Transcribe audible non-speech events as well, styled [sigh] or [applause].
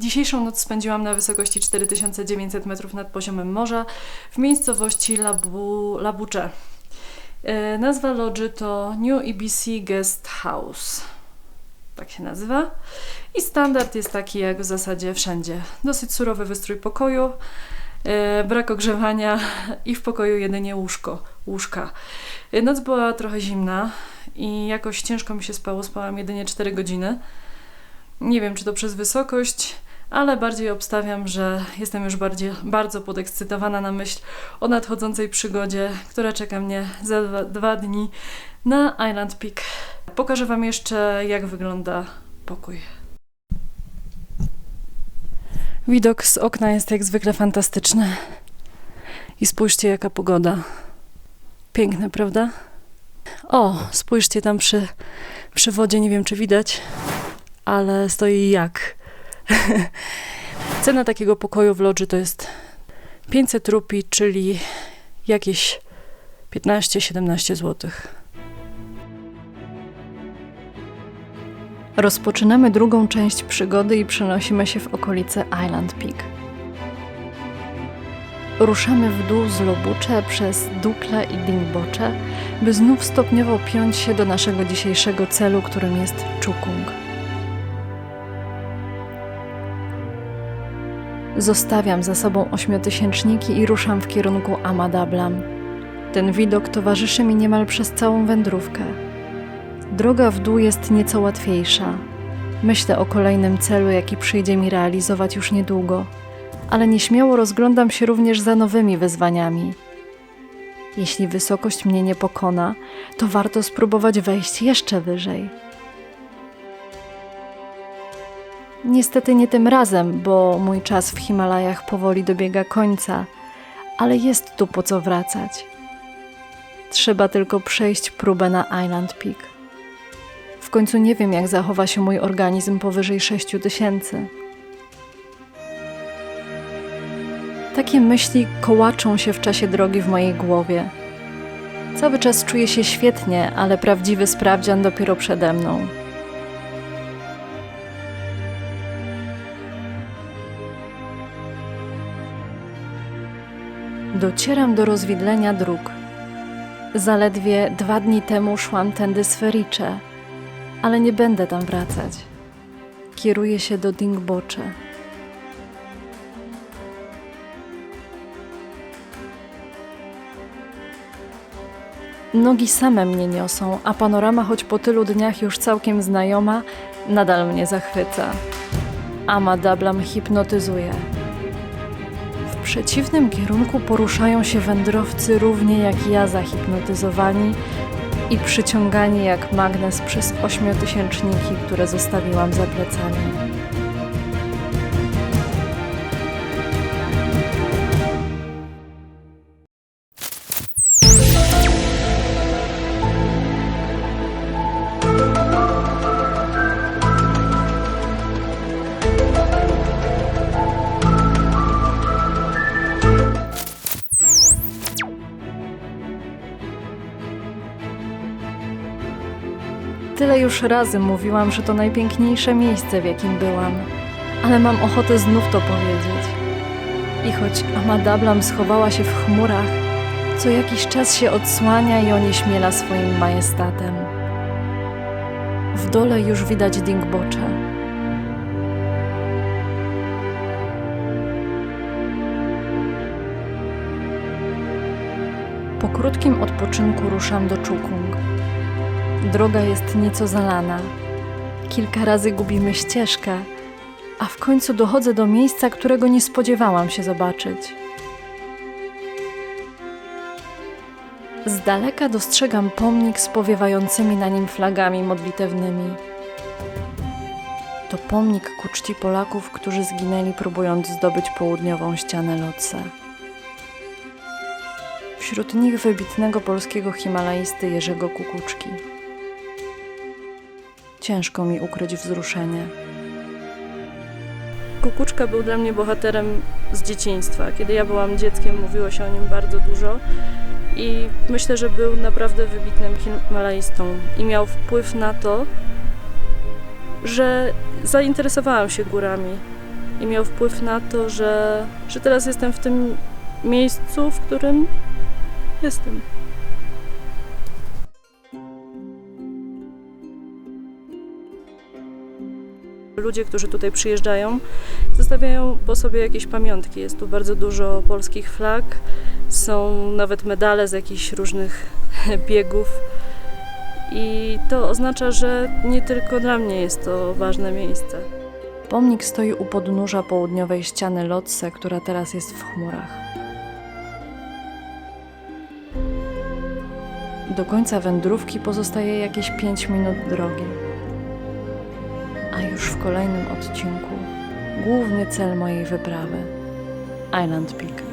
Dzisiejszą noc spędziłam na wysokości 4900 metrów nad poziomem morza w miejscowości Labu, Labucze. E, Nazwa lodży to New EBC Guest House. Tak się nazywa. I standard jest taki jak w zasadzie wszędzie. Dosyć surowy wystrój pokoju, e, brak ogrzewania [laughs] i w pokoju jedynie łóżko, łóżka. E, Noc była trochę zimna i jakoś ciężko mi się spało. Spałam jedynie 4 godziny. Nie wiem, czy to przez wysokość, ale bardziej obstawiam, że jestem już bardziej, bardzo podekscytowana na myśl o nadchodzącej przygodzie, która czeka mnie za dwa, dwa dni na Island Peak. Pokażę Wam jeszcze, jak wygląda pokój. Widok z okna jest jak zwykle fantastyczny. I spójrzcie, jaka pogoda. Piękne, prawda? O, spójrzcie tam przy, przy wodzie, nie wiem czy widać, ale stoi jak. [laughs] Cena takiego pokoju w lodży to jest 500 rupii, czyli jakieś 15-17 zł. Rozpoczynamy drugą część przygody i przenosimy się w okolice Island Peak. Ruszamy w dół z Lobucze przez Dukle i Dingbocze, by znów stopniowo piąć się do naszego dzisiejszego celu, którym jest Chukung. Zostawiam za sobą ośmiotysięczniki i ruszam w kierunku Amadablam. Ten widok towarzyszy mi niemal przez całą wędrówkę. Droga w dół jest nieco łatwiejsza. Myślę o kolejnym celu, jaki przyjdzie mi realizować już niedługo, ale nieśmiało rozglądam się również za nowymi wyzwaniami. Jeśli wysokość mnie nie pokona, to warto spróbować wejść jeszcze wyżej. Niestety nie tym razem, bo mój czas w Himalajach powoli dobiega końca, ale jest tu po co wracać. Trzeba tylko przejść próbę na Island Peak. W końcu nie wiem, jak zachowa się mój organizm powyżej 6000. Takie myśli kołaczą się w czasie drogi w mojej głowie. Cały czas czuję się świetnie, ale prawdziwy sprawdzian dopiero przede mną. Docieram do rozwidlenia dróg. Zaledwie dwa dni temu szłam tędy z ale nie będę tam wracać. Kieruję się do Dingbocze. Nogi same mnie niosą, a panorama, choć po tylu dniach już całkiem znajoma, nadal mnie zachwyca. Ama Dablam hipnotyzuje. Przeciwnym kierunku poruszają się wędrowcy równie jak ja zahipnotyzowani i przyciągani jak magnes przez ośmiotysięczniki, które zostawiłam za plecami. Tyle już razy mówiłam, że to najpiękniejsze miejsce, w jakim byłam, ale mam ochotę znów to powiedzieć. I choć Amadablam schowała się w chmurach, co jakiś czas się odsłania i onieśmiela swoim majestatem. W dole już widać Dingbocze. Po krótkim odpoczynku ruszam do Chukung. Droga jest nieco zalana. Kilka razy gubimy ścieżkę, a w końcu dochodzę do miejsca, którego nie spodziewałam się zobaczyć. Z daleka dostrzegam pomnik z powiewającymi na nim flagami modlitewnymi. To pomnik ku czci Polaków, którzy zginęli próbując zdobyć południową ścianę Lotse. Wśród nich wybitnego polskiego himalaisty Jerzego Kukuczki. Ciężko mi ukryć wzruszenie. Kukuczka był dla mnie bohaterem z dzieciństwa. Kiedy ja byłam dzieckiem, mówiło się o nim bardzo dużo i myślę, że był naprawdę wybitnym himalaistą i miał wpływ na to, że zainteresowałam się górami i miał wpływ na to, że, że teraz jestem w tym miejscu, w którym jestem. Ludzie, którzy tutaj przyjeżdżają, zostawiają po sobie jakieś pamiątki. Jest tu bardzo dużo polskich flag, są nawet medale z jakichś różnych [laughs] biegów. I to oznacza, że nie tylko dla mnie jest to ważne miejsce. Pomnik stoi u podnóża południowej ściany Lotse, która teraz jest w chmurach. Do końca wędrówki pozostaje jakieś 5 minut drogi. Już w kolejnym odcinku główny cel mojej wyprawy Island Peak.